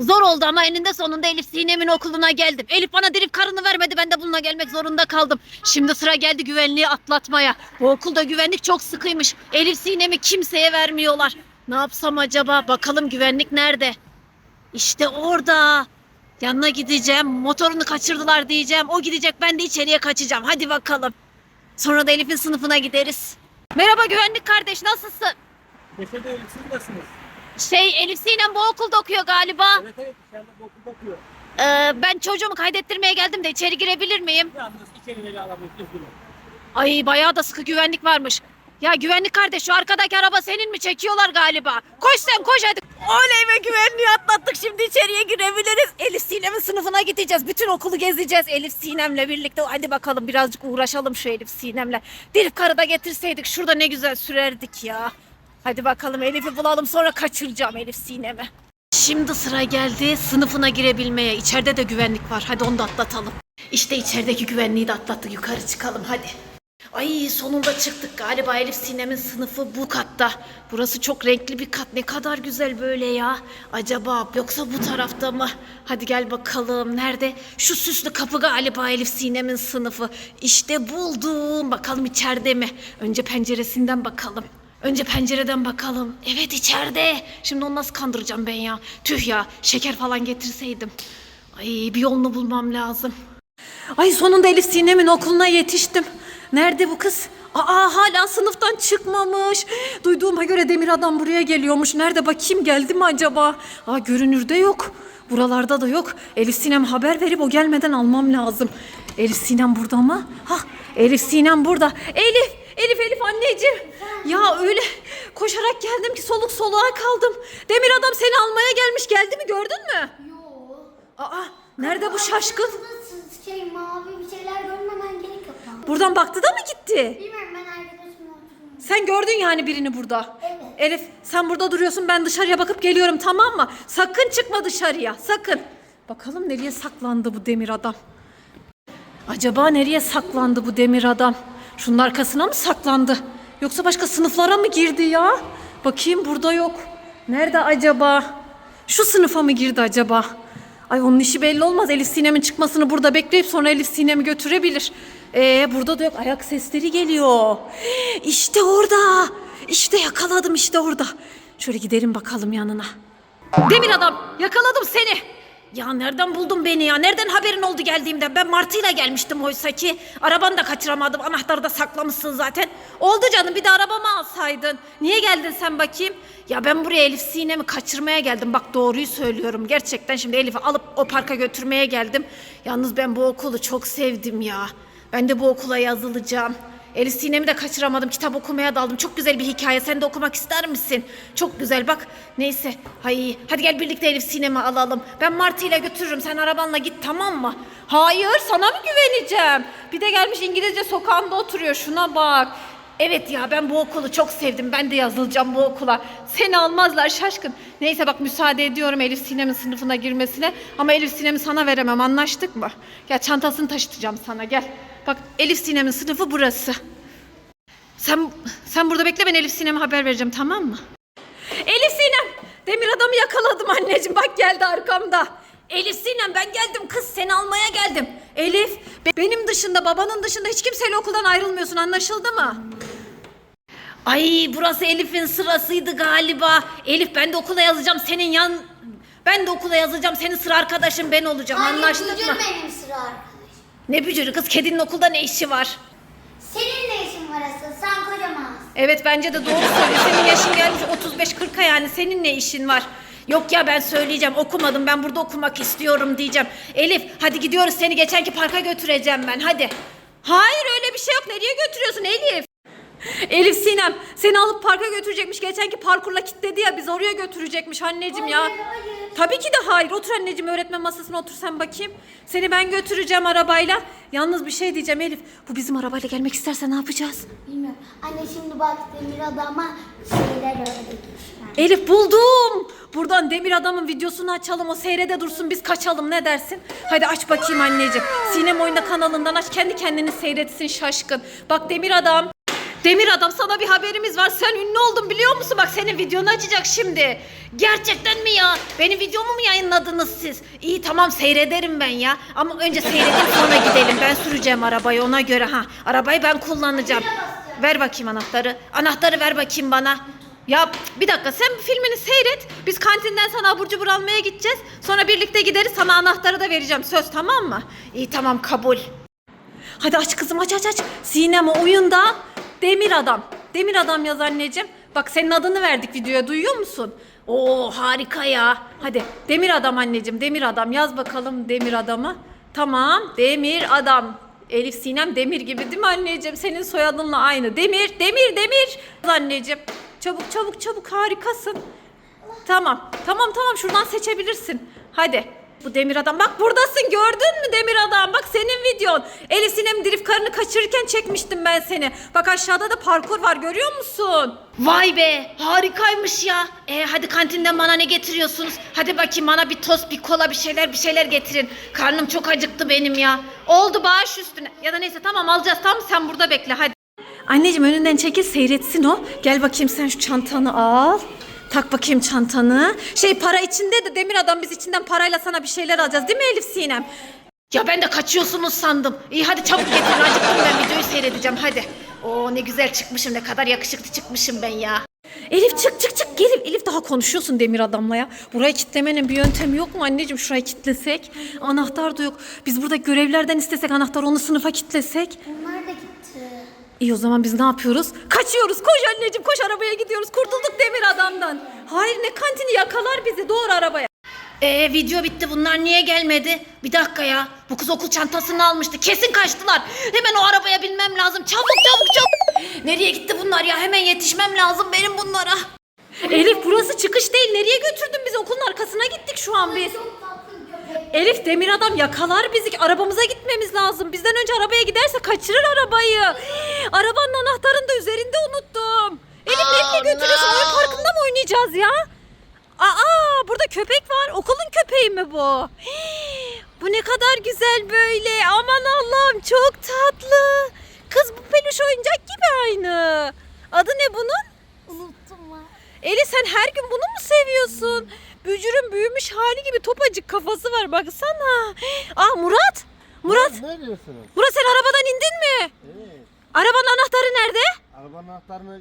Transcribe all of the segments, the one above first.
Zor oldu ama eninde sonunda Elif Sinem'in okuluna geldim. Elif bana dirip karını vermedi ben de bununla gelmek zorunda kaldım. Şimdi sıra geldi güvenliği atlatmaya. Bu okulda güvenlik çok sıkıymış. Elif Sinem'i kimseye vermiyorlar. Ne yapsam acaba? Bakalım güvenlik nerede? İşte orada. Yanına gideceğim. Motorunu kaçırdılar diyeceğim. O gidecek ben de içeriye kaçacağım. Hadi bakalım. Sonra da Elif'in sınıfına gideriz. Merhaba güvenlik kardeş nasılsın? De öyle siz nasılsınız? Şey Elif Sinem bu okulda okuyor galiba. Evet evet dışarıda bu okulda okuyor. Ee, ben çocuğumu kaydettirmeye geldim de içeri girebilir miyim? Yalnız içerileri alamayız üzgünüm. Ay bayağı da sıkı güvenlik varmış. Ya güvenlik kardeş şu arkadaki araba senin mi çekiyorlar galiba? Koş sen koş hadi. Oley be güvenliği atlattık şimdi içeriye girebiliriz. Elif Sinem'in sınıfına gideceğiz. Bütün okulu gezeceğiz Elif Sinem'le birlikte. Hadi bakalım birazcık uğraşalım şu Elif Sinem'le. Dirip karı da getirseydik şurada ne güzel sürerdik ya. Hadi bakalım Elif'i bulalım sonra kaçıracağım Elif Sinem'i. Şimdi sıra geldi sınıfına girebilmeye. İçeride de güvenlik var. Hadi onu da atlatalım. İşte içerideki güvenliği de atlattık. Yukarı çıkalım hadi. Ay sonunda çıktık galiba Elif Sinem'in sınıfı bu katta. Burası çok renkli bir kat. Ne kadar güzel böyle ya. Acaba yoksa bu tarafta mı? Hadi gel bakalım. Nerede? Şu süslü kapı galiba Elif Sinem'in sınıfı. İşte buldum. Bakalım içeride mi? Önce penceresinden bakalım. Önce pencereden bakalım. Evet içeride. Şimdi onu nasıl kandıracağım ben ya? Tüh ya şeker falan getirseydim. Ay bir yolunu bulmam lazım. Ay sonunda Elif Sinem'in okuluna yetiştim. Nerede bu kız? Aa hala sınıftan çıkmamış. Duyduğuma göre demir adam buraya geliyormuş. Nerede bakayım geldi mi acaba? Aa görünürde yok. Buralarda da yok. Elif Sinem haber verip o gelmeden almam lazım. Elif Sinem burada mı? Ha Elif Sinem burada. Elif, Elif, Elif anneciğim. Ya öyle koşarak geldim ki soluk soluğa kaldım. Demir adam seni almaya gelmiş. Geldi mi gördün mü? Yo. Aa nerede bu şaşkın? Şey mavi bir şeyler görmemen gerek yok. Buradan baktı da mı gitti? Bilmiyorum ben arkadaşımla oturuyorum. Sen gördün yani birini burada. Evet. Elif sen burada duruyorsun ben dışarıya bakıp geliyorum tamam mı? Sakın çıkma dışarıya sakın. Bakalım nereye saklandı bu demir adam? Acaba nereye saklandı bu demir adam? Şunun arkasına mı saklandı? Yoksa başka sınıflara mı girdi ya? Bakayım burada yok. Nerede acaba? Şu sınıfa mı girdi acaba? Ay onun işi belli olmaz. Elif Sinem'in çıkmasını burada bekleyip sonra Elif Sinem'i götürebilir. Ee burada da yok. Ayak sesleri geliyor. İşte orada. İşte yakaladım işte orada. Şöyle gidelim bakalım yanına. Demir adam yakaladım seni. Ya nereden buldun beni ya? Nereden haberin oldu geldiğimden? Ben martıyla gelmiştim oysa ki. Arabanı da kaçıramadım. Anahtarı da saklamışsın zaten. Oldu canım bir de arabamı alsaydın. Niye geldin sen bakayım? Ya ben buraya Elif Sinem'i kaçırmaya geldim. Bak doğruyu söylüyorum. Gerçekten şimdi Elif'i alıp o parka götürmeye geldim. Yalnız ben bu okulu çok sevdim ya. Ben de bu okula yazılacağım. Elif Sinem'i de kaçıramadım. Kitap okumaya daldım. Çok güzel bir hikaye. Sen de okumak ister misin? Çok güzel bak. Neyse. Hay, hadi gel birlikte Elif Sinem'i alalım. Ben Martı ile götürürüm. Sen arabanla git tamam mı? Hayır sana mı güveneceğim? Bir de gelmiş İngilizce sokağında oturuyor. Şuna bak. Evet ya ben bu okulu çok sevdim. Ben de yazılacağım bu okula. Seni almazlar şaşkın. Neyse bak müsaade ediyorum Elif Sinem'in sınıfına girmesine. Ama Elif Sinem'i sana veremem anlaştık mı? Ya çantasını taşıtacağım sana gel. Bak Elif Sinem'in sınıfı burası. Sen sen burada bekle ben Elif Sinem'e haber vereceğim tamam mı? Elif Sinem! Demir adamı yakaladım anneciğim bak geldi arkamda. Elif Sinem ben geldim kız seni almaya geldim. Elif be- benim dışında babanın dışında hiç kimseyle okuldan ayrılmıyorsun anlaşıldı mı? Ay burası Elif'in sırasıydı galiba. Elif ben de okula yazacağım senin yan... Ben de okula yazacağım senin sıra arkadaşın ben olacağım anlaştık Hayır, mı? benim sıra arkadaşım. Ne bücürü kız kedinin okulda ne işi var? Senin ne işin var asıl? Sen kocamansın. Evet bence de doğru söylüyor. Senin yaşın gelmiş 35-40'a yani senin ne işin var? Yok ya ben söyleyeceğim okumadım ben burada okumak istiyorum diyeceğim. Elif hadi gidiyoruz seni geçenki parka götüreceğim ben hadi. Hayır öyle bir şey yok nereye götürüyorsun Elif? Elif Sinem seni alıp parka götürecekmiş. Geçenki parkurla kilitledi ya biz oraya götürecekmiş anneciğim ya. Hayır, hayır. Tabii ki de hayır. Otur anneciğim öğretmen masasına otur sen bakayım. Seni ben götüreceğim arabayla. Yalnız bir şey diyeceğim Elif. Bu bizim arabayla gelmek isterse ne yapacağız? Bilmiyorum. Anne şimdi bak demir adama şeyler öğretmiş. Ben. Elif buldum. Buradan Demir Adam'ın videosunu açalım. O seyrede dursun biz kaçalım ne dersin? Hadi aç bakayım anneciğim. Sinem Oyunda kanalından aç kendi kendini seyretsin şaşkın. Bak Demir Adam. Demir adam sana bir haberimiz var. Sen ünlü oldun biliyor musun? Bak senin videonu açacak şimdi. Gerçekten mi ya? Benim videomu mu yayınladınız siz? İyi tamam seyrederim ben ya. Ama önce seyredeyim sonra gidelim. Ben süreceğim arabayı ona göre ha. Arabayı ben kullanacağım. Ver bakayım anahtarı. Anahtarı ver bakayım bana. Ya bir dakika sen filmini seyret. Biz kantinden sana abur cubur almaya gideceğiz. Sonra birlikte gideriz. Sana anahtarı da vereceğim. Söz tamam mı? İyi tamam kabul. Hadi aç kızım aç aç aç. Sinem o oyunda Demir Adam. Demir Adam yaz anneciğim. Bak senin adını verdik videoya duyuyor musun? Oo harika ya. Hadi Demir Adam anneciğim Demir Adam yaz bakalım Demir Adam'ı. Tamam Demir Adam. Elif Sinem Demir gibi değil mi anneciğim? Senin soyadınla aynı. Demir, Demir, Demir. Anneciğim çabuk çabuk çabuk harikasın. Tamam. Tamam tamam şuradan seçebilirsin. Hadi. Bu demir adam bak buradasın gördün mü demir adam bak senin videon. Elif Sinem drift karını kaçırırken çekmiştim ben seni. Bak aşağıda da parkur var görüyor musun? Vay be harikaymış ya. E hadi kantinden bana ne getiriyorsunuz? Hadi bakayım bana bir tost bir kola bir şeyler bir şeyler getirin. Karnım çok acıktı benim ya. Oldu bağış üstüne. Ya da neyse tamam alacağız tamam sen burada bekle hadi. Anneciğim önünden çekil seyretsin o. Gel bakayım sen şu çantanı al. Tak bakayım çantanı. Şey para içinde de demir adam biz içinden parayla sana bir şeyler alacağız değil mi Elif Sinem? Ya ben de kaçıyorsunuz sandım. İyi hadi çabuk getirin acıktım ben videoyu seyredeceğim hadi. Oo ne güzel çıkmışım ne kadar yakışıklı çıkmışım ben ya. Elif çık çık çık gel Elif daha konuşuyorsun demir adamla ya. Burayı kitlemenin bir yöntemi yok mu anneciğim şurayı kitlesek? Anahtar da yok. Biz burada görevlerden istesek anahtar onu sınıfa kitlesek. Gitti. İyi o zaman biz ne yapıyoruz? Kaçıyoruz. Koş anneciğim koş arabaya gidiyoruz. Kurtulduk demir adamdan. Hayır ne kantini yakalar bizi. Doğru arabaya. Ee video bitti. Bunlar niye gelmedi? Bir dakika ya. Bu kız okul çantasını almıştı. Kesin kaçtılar. Hemen o arabaya binmem lazım. Çabuk çabuk çabuk. Nereye gitti bunlar ya? Hemen yetişmem lazım benim bunlara. Elif burası çıkış değil. Nereye götürdün bizi? Okulun arkasına gittik şu an biz. Elif demir adam yakalar bizi. Arabamıza gitmemiz lazım. Bizden önce arabaya giderse kaçırır arabayı. Arabanın anahtarını da üzerinde unuttum. Elif nereye götürüyorsun? Oyun parkında mı oynayacağız ya? Aa burada köpek var. Okulun köpeği mi bu? Bu ne kadar güzel böyle. Aman Allah'ım çok tatlı. Kız bu peluş oyuncak gibi aynı. Adı ne bunun? Unuttum ha. Eli sen her gün bunu mu seviyorsun? Bücürün büyümüş hali gibi topacık kafası var baksana. Aa Murat. Murat. Ne diyorsunuz? Murat sen arabadan indin mi? Evet. Arabanın anahtarı nerede? Arabanın anahtarını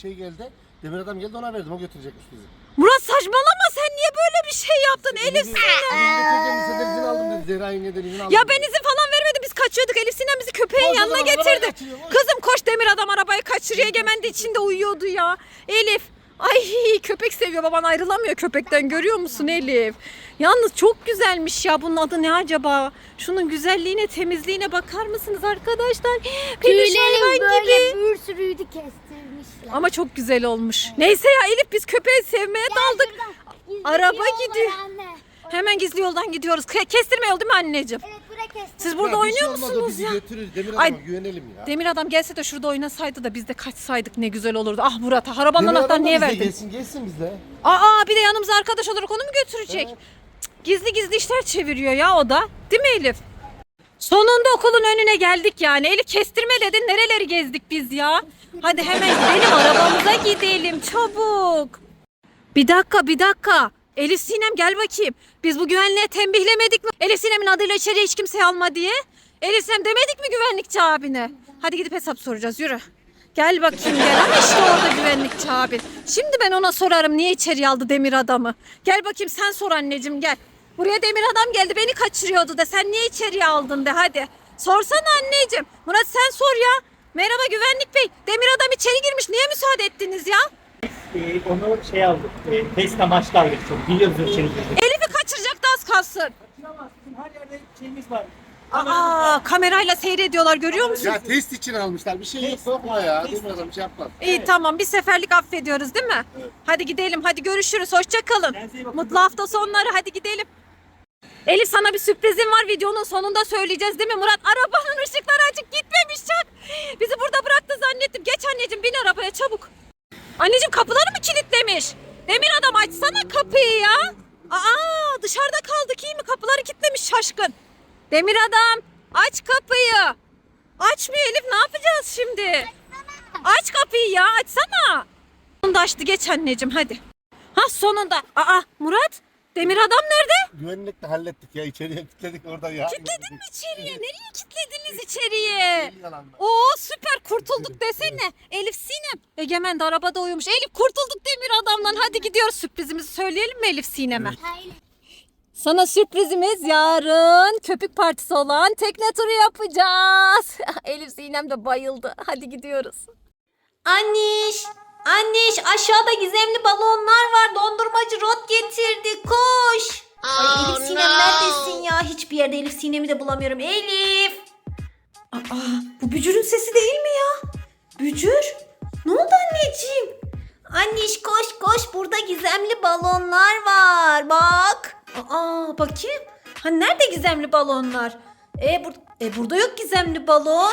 şey geldi. Demir adam geldi ona verdim. O götürecekmiş bizi. Murat saçmalama sen niye böyle bir şey yaptın Elif Sinem? Elinde çocuğun liseden izin aldım dedi. Zehra yengeden izin aldım. Ya ben izin falan vermedim biz kaçıyorduk Elif Sinem bizi köpeğin yanına getirdi. Kızım koş demir adam arabayı kaçırıyor Egemen de içinde uyuyordu ya. Elif Ay köpek seviyor baban ayrılamıyor köpekten görüyor musun Elif? Yalnız çok güzelmiş ya bunun adı ne acaba? Şunun güzelliğine temizliğine bakar mısınız arkadaşlar? Peluş hayvan Tüylerim gibi. böyle bir sürüydü kestirmişler. Ama çok güzel olmuş. Neyse ya Elif biz köpeği sevmeye daldık. Gizli Araba bir yol var gidiyor. Anne. Hemen gizli yoldan gidiyoruz. Ke- Kestirme yol değil mi anneciğim? Evet Siz burada oynuyor şey olmaz, o musunuz bizi ya? götürür. Demir Ay- adama güvenelim ya. Demir adam gelse de şurada oynasaydı da biz de kaçsaydık ne güzel olurdu. Ah Murat arabanın Demir anahtarını da niye bize verdin? Gelsin gelsin bizle. Aa bir de yanımıza arkadaş olarak onu mu götürecek? Evet. Cık, Gizli gizli işler çeviriyor ya o da. Değil mi Elif? Sonunda okulun önüne geldik yani. Elif kestirme dedin. Nereleri gezdik biz ya? Hadi hemen gidelim arabamıza gidelim çabuk. Bir dakika bir dakika. Elif Sinem gel bakayım. Biz bu güvenliğe tembihlemedik mi? Elif Sinem'in adıyla içeriye hiç kimseyi alma diye. Elif Sinem demedik mi güvenlikçi abine? Hadi gidip hesap soracağız yürü. Gel bakayım gel ama işte orada güvenlikçi abi. Şimdi ben ona sorarım niye içeriye aldı demir adamı. Gel bakayım sen sor anneciğim gel. Buraya demir adam geldi beni kaçırıyordu de sen niye içeriye aldın de hadi. Sorsana anneciğim. Murat sen sor ya. Merhaba güvenlik bey. Demir adam içeri girmiş niye müsaade ettiniz ya? Ee, onu şey aldık. E, test amaçlı aldık çok. Biliyoruz ölçenizi. Elif'i kaçıracaktı az kalsın. Kaçıramazsın. Her yerde şeyimiz var. Aa kamerayla seyrediyorlar görüyor musun? Ya test için almışlar. Bir şey yok Test. korkma ya. Test. Demir adam bir şey yapmaz. İyi tamam bir seferlik affediyoruz değil mi? Hadi gidelim hadi görüşürüz hoşça kalın. Kendinize iyi bakın. Mutlu hafta sonları hadi gidelim. Elif sana bir sürprizim var videonun sonunda söyleyeceğiz değil mi Murat? Arabanın ışıkları açık gitmemiş çak. Bizi burada bıraktı zannettim. Geç anneciğim bin arabaya çabuk. Anneciğim kapıları mı kilitlemiş? Demir adam açsana kapıyı ya. Aa dışarıda kaldık iyi mi? Kapıları kilitlemiş şaşkın. Demir adam aç kapıyı. Açmıyor Elif ne yapacağız şimdi? Aç kapıyı ya açsana. Sonunda açtı geç anneciğim hadi. Ha sonunda. Aa Murat Demir adam nerede? Güvenlikle hallettik ya içeriye kilitledik orada ya. Kilitledin mi içeriye? Nereye kilitlediniz içeriye? Oo süper kurtulduk desene. Elif Sinem. Egemen de arabada uyumuş. Elif kurtulduk Demir adamdan. Hadi gidiyoruz sürprizimizi söyleyelim mi Elif Sinem'e? Hayır. Sana sürprizimiz yarın köpük partisi olan tekne turu yapacağız. Elif Sinem de bayıldı. Hadi gidiyoruz. Anniş, Anniş aşağıda gizemli balonlar var. Dondurmacı rot getirdi. Koş. Ay Elif Sinem neredesin ya? Hiçbir yerde Elif Sinem'i de bulamıyorum. Elif. Aa, bu Bücür'ün sesi değil mi ya? Bücür? Ne oldu anneciğim? Anniş koş koş burada gizemli balonlar var bak. Aa bakayım. Ha nerede gizemli balonlar? E, bur e burada yok gizemli balon.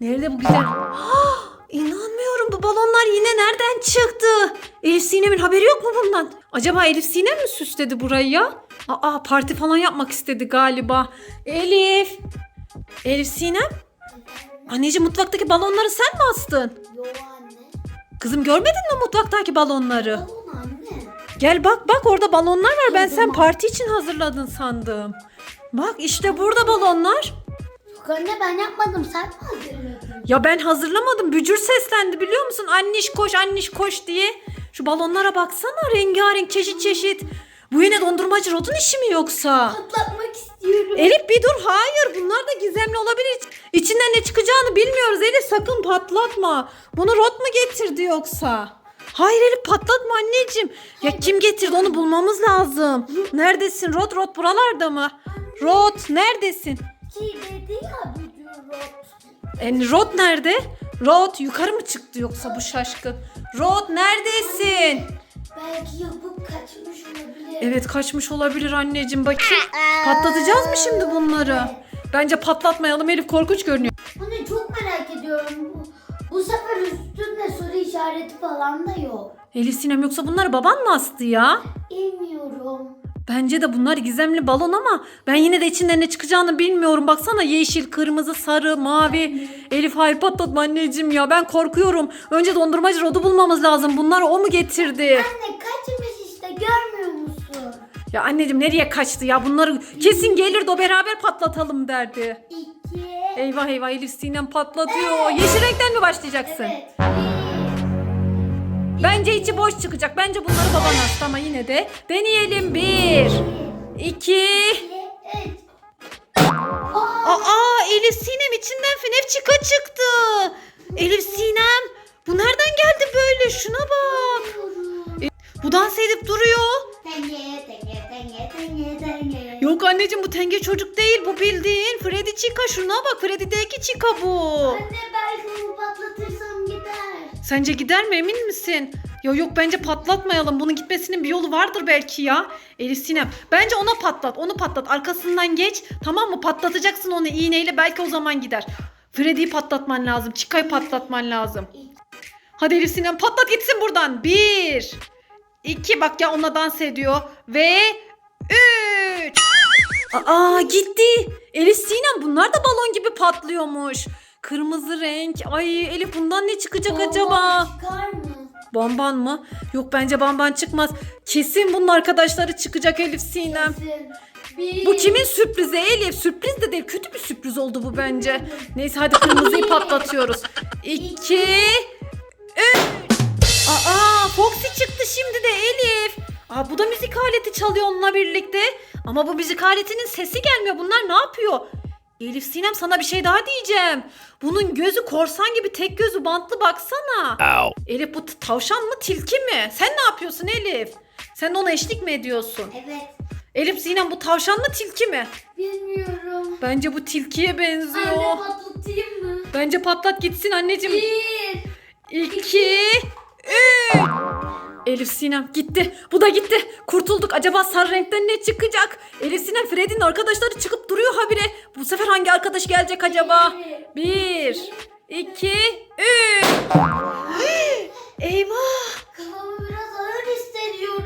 Nerede bu gizem? İnanmıyorum bu balonlar yine nereden çıktı? Elif Sinem'in haberi yok mu bundan? Acaba Elif Sinem mi süsledi burayı ya? Aa parti falan yapmak istedi galiba. Elif. Elif Sinem. Anneciğim mutfaktaki balonları sen mi astın? Yo anne. Kızım görmedin mi mutfaktaki balonları? Balon anne. Gel bak bak orada balonlar var. Ben sen parti için hazırladın sandım. Bak işte burada balonlar. Anne ben yapmadım. Sen mi hazırladın? Ya ben hazırlamadım. Bücür seslendi biliyor musun? Anniş koş anniş koş diye. Şu balonlara baksana rengarenk çeşit çeşit. Bu yine dondurmacı Rod'un işi mi yoksa? Patlatmak istiyorum. Elif bir dur hayır bunlar da gizemli olabilir. İç- İçinden ne çıkacağını bilmiyoruz Elif sakın patlatma. Bunu Rod mu getirdi yoksa? Hayır Elif patlatma anneciğim. Ya kim getirdi onu bulmamız lazım. Neredesin Rod? Rod buralarda mı? Rod neredesin? Ki dedi ya bücür rot. E, Rod nerede? Rod yukarı mı çıktı yoksa bu şaşkın? Rod neredesin? Belki yapıp kaçmış olabilir. Evet kaçmış olabilir anneciğim bakayım. Patlatacağız mı şimdi bunları? Bence patlatmayalım Elif korkunç görünüyor. Anne çok merak ediyorum. Bu, bu sefer üstünde soru işareti falan da yok. Elif Sinem yoksa bunları baban mı astı ya? Bilmiyorum. Bence de bunlar gizemli balon ama ben yine de içinden ne çıkacağını bilmiyorum. Baksana yeşil, kırmızı, sarı, mavi. Elif hayır patlatma anneciğim ya ben korkuyorum. Önce dondurmacı Rod'u bulmamız lazım. Bunları o mu getirdi? Anne kaçmış işte görmüyor musun? Ya anneciğim nereye kaçtı ya? Bunları kesin gelirdi o beraber patlatalım derdi. İki. Eyvah eyvah Elif Sinem patlatıyor. Yeşil renkten mi başlayacaksın? Evet. Bence içi boş çıkacak. Bence bunları baban astı ama yine de deneyelim. Bir, iki. Üç. Aa, Elif Sinem içinden Fenefçika çıktı. Elif Sinem bu nereden geldi böyle şuna bak. bilmiyorum. Bu dans edip duruyor. Tenge, tenge, tenge, tenge, tenge. Yok anneciğim bu tenge çocuk değil bu bildiğin Freddy Chica şuna bak Freddy'deki Chica bu. Anne gider. Sence gider mi emin misin? Ya yok bence patlatmayalım. Bunun gitmesinin bir yolu vardır belki ya. Elif Sinem. Bence ona patlat. Onu patlat. Arkasından geç. Tamam mı? Patlatacaksın onu iğneyle. Belki o zaman gider. Freddy'yi patlatman lazım. Chica'yı patlatman lazım. Hadi Elif Sinem patlat gitsin buradan. Bir. iki bak ya onunla dans ediyor. Ve üç. Aa gitti. Elif Sinem bunlar da balon gibi patlıyormuş. Kırmızı renk. Ay Elif bundan ne çıkacak Bomba acaba? Çıkar mı? Bamban mı? Yok bence bamban çıkmaz. Kesin bunun arkadaşları çıkacak Elif Sinem. Kesin. Bir. Bu kimin sürprizi Elif? Sürpriz de değil. Kötü bir sürpriz oldu bu bence. Neyse hadi kırmızıyı patlatıyoruz. İki, üç. Aa Foxy çıktı şimdi de Elif. Aa bu da müzik aleti çalıyor onunla birlikte. Ama bu müzik aletinin sesi gelmiyor. Bunlar ne yapıyor? Elif Sinem sana bir şey daha diyeceğim. Bunun gözü korsan gibi tek gözü bantlı baksana. Elif bu tavşan mı tilki mi? Sen ne yapıyorsun Elif? Sen de ona eşlik mi ediyorsun? Evet. Elif Sinem bu tavşan mı tilki mi? Bilmiyorum. Bence bu tilkiye benziyor. Anne patlatayım mı? Bence patlat gitsin anneciğim. Bir. İki, üç. Elif Sinem gitti. Bu da gitti. Kurtulduk. Acaba sarı renkten ne çıkacak? Elif Sinem Freddy'nin arkadaşları çıkıp duruyor habire. Bu sefer hangi arkadaş gelecek acaba? Bir, iki, üç. Eyvah. Kafamı biraz ağır hissediyorum.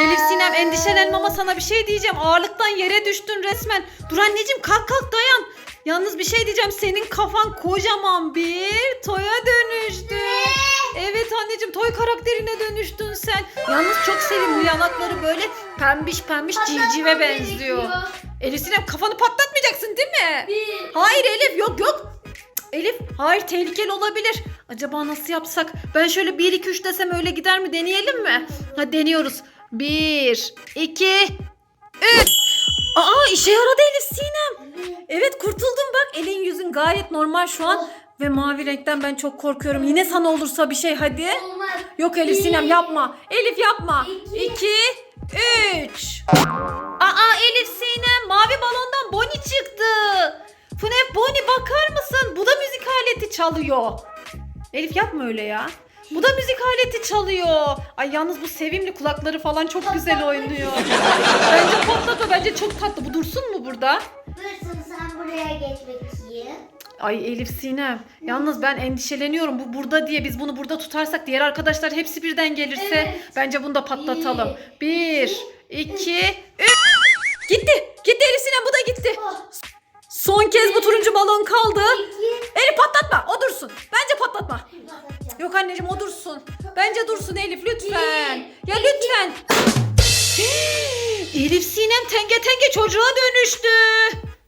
Elif Sinem endişelenme ama sana bir şey diyeceğim. Ağırlıktan yere düştün resmen. Dur anneciğim kalk kalk dayan. Yalnız bir şey diyeceğim. Senin kafan kocaman bir toya dönüştü. Evet anneciğim toy karakterine dönüştün sen. Yalnız çok sevimli yanakları böyle pembiş pembiş civcive benziyor. Elif Sinem kafanı patlatmayacaksın değil mi? Bir. Hayır Elif yok yok. Elif hayır tehlikeli olabilir. Acaba nasıl yapsak? Ben şöyle 1 2 3 desem öyle gider mi? Deneyelim mi? Hadi deniyoruz. 1 2 3 Aa işe yaradı Elif Sinem. Evet kurtuldum bak. Elin yüzün gayet normal şu an. Ve mavi renkten ben çok korkuyorum. Yine sana olursa bir şey hadi. Olmaz. Yok Elif Sinem yapma. Elif yapma. İki. 2 3 Aa Elif Sinem mavi balondan Bonnie çıktı. Funef Bonnie bakar mısın? Bu da müzik aleti çalıyor. Elif yapma öyle ya. Bu da müzik aleti çalıyor. Ay yalnız bu sevimli kulakları falan çok güzel oynuyor. bence patlatma bence çok tatlı. Bu dursun mu burada? Dursun sen buraya geç bakayım. Ay Elif Sinem. Yalnız ben endişeleniyorum. Bu burada diye biz bunu burada tutarsak diğer arkadaşlar hepsi birden gelirse Evet. bence bunu da patlatalım. Bir, iki, üç. Gitti. Gitti Elif Sinem bu da gitti. Oh, Son kez bu turuncu balon kaldı. iki. Elif patlatma. O dursun. Bence patlatma. Yok anneciğim o dursun. Bence dursun Elif lütfen. Ya lütfen. Elif Sinem tenge tenge çocuğa dönüştü.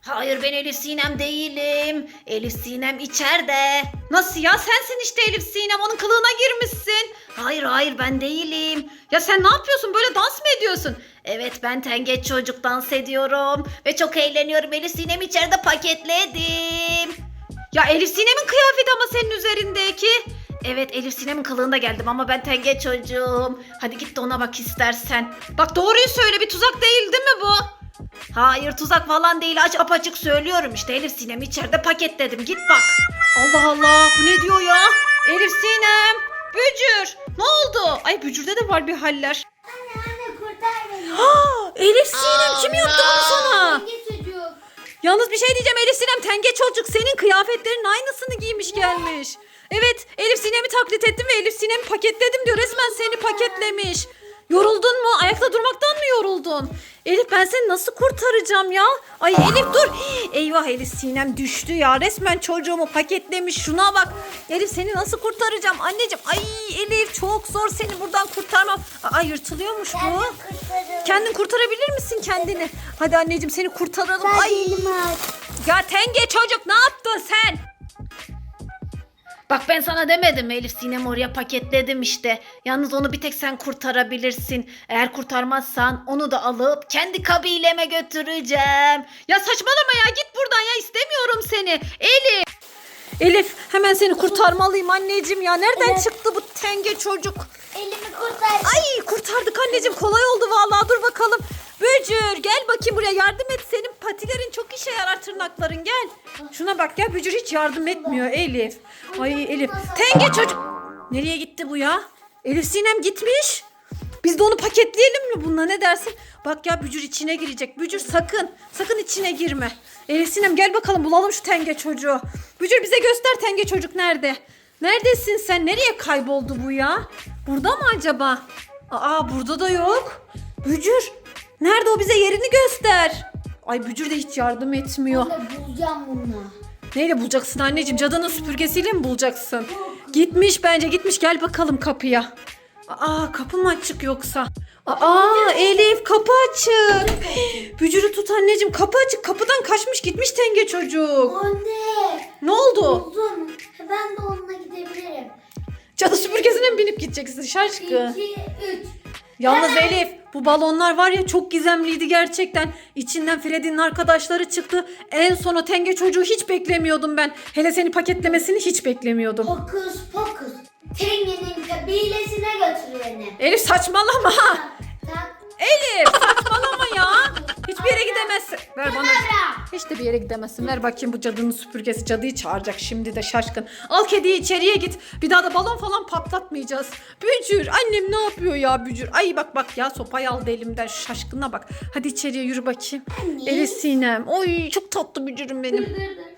Hayır ben Elif Sinem değilim. Elif Sinem içeride. Nasıl ya sensin işte Elif Sinem onun kılığına girmişsin. Hayır hayır ben değilim. Ya sen ne yapıyorsun böyle dans mı ediyorsun? Evet ben tenge çocuk dans ediyorum. Ve çok eğleniyorum Elif Sinem içeride paketledim. Ya Elif Sinem'in kıyafeti ama senin üzerindeki. Evet Elif Sinem'in kılığında geldim ama ben tenge çocuğum. Hadi git de ona bak istersen. Bak doğruyu söyle bir tuzak değil değil mi bu? Hayır tuzak falan değil aç apaçık söylüyorum işte Elif Sinem içeride paketledim git bak. Allah Allah bu ne diyor ya? Elif Sinem, Bücür ne oldu? Ay Bücür'de de var bir haller. Anne anne kurtar beni. Ha, Elif Sinem kim yaptı bunu sana? Çocuk. Yalnız bir şey diyeceğim Elif Sinem tenge çocuk senin kıyafetlerin aynısını giymiş gelmiş. Evet Elif Sinem'i taklit ettim ve Elif Sinem'i paketledim diyor resmen seni paketlemiş. Yoruldun mu? Ayakta durmaktan mı yoruldun? Elif ben seni nasıl kurtaracağım ya? Ay Elif dur. Eyvah Elif Sinem düştü ya. Resmen çocuğumu paketlemiş. Şuna bak. Elif seni nasıl kurtaracağım anneciğim? Ay Elif çok zor seni buradan kurtarmam. Aa yırtılıyormuş bu. Kendin kurtarabilir misin kendini? Hadi anneciğim seni kurtaralım. Ay. Ya tenge çocuk ne yaptın sen? Bak ben sana demedim mi Elif Sinem oraya paketledim işte. Yalnız onu bir tek sen kurtarabilirsin. Eğer kurtarmazsan onu da alıp kendi kabileme götüreceğim. Ya saçmalama ya git buradan ya istemiyorum seni. Elif. Elif hemen seni kurtarmalıyım anneciğim ya. Nereden Evet. çıktı bu tenge çocuk? Elimi kurtar. Ay kurtardık anneciğim kolay oldu vallahi dur bakalım. Bücür gel bakayım buraya yardım et senin patilerin çok işe yarar tırnakların gel. Şuna bak ya Bücür hiç yardım etmiyor Elif. Ay Elif tenge çocuk. Nereye gitti bu ya? Elif Sinem gitmiş. Biz de onu paketleyelim mi bununla ne dersin? Bak ya Bücür içine girecek. Bücür sakın sakın içine girme. Elif Sinem gel bakalım bulalım şu tenge çocuğu. Bücür bize göster tenge çocuk nerede? Neredesin sen? Nereye kayboldu bu ya? Burada mı acaba? Aa burada da yok. Bücür. Nerede o bize yerini göster. Ay Bücür de hiç yardım etmiyor. Anne bulacağım bunu. Neyle bulacaksın anneciğim? Cadının süpürgesiyle mi bulacaksın? Gitmiş bence gitmiş. Gel bakalım kapıya. Aa kapı mı açık yoksa? Aa Elif kapı açık. Bücürü tut anneciğim kapı açık. Kapıdan kaçmış gitmiş tenge çocuk. Anne. Ne oldu? Buldum. Ben de onunla gidebilirim. Cadı süpürgesine mi binip gideceksin şaşkın? 2, 3. Yalnız Elif bu balonlar var ya çok gizemliydi gerçekten. İçinden Freddy'nin arkadaşları çıktı. En son o tenge çocuğu hiç beklemiyordum ben. Hele seni paketlemesini hiç beklemiyordum. Fokus fokus. Tenge'nin kabilesine götür beni. Elif saçmalama. Tak. Elif saçmalama ya. Hiçbir yere gidemezsin. Ver bana. Hiç de bir yere gidemezsin. Ver bakayım bu cadının süpürgesi. Cadıyı çağıracak şimdi de şaşkın. Al kediyi içeriye git. Bir daha da balon falan patlatmayacağız. Bücür annem ne yapıyor ya Bücür? Ay bak bak ya sopayı aldı elimden. Şu şaşkına bak. Hadi içeriye yürü bakayım. Anne. Elif Sinem. Oy çok tatlı Bücürüm benim. Dur dur dur.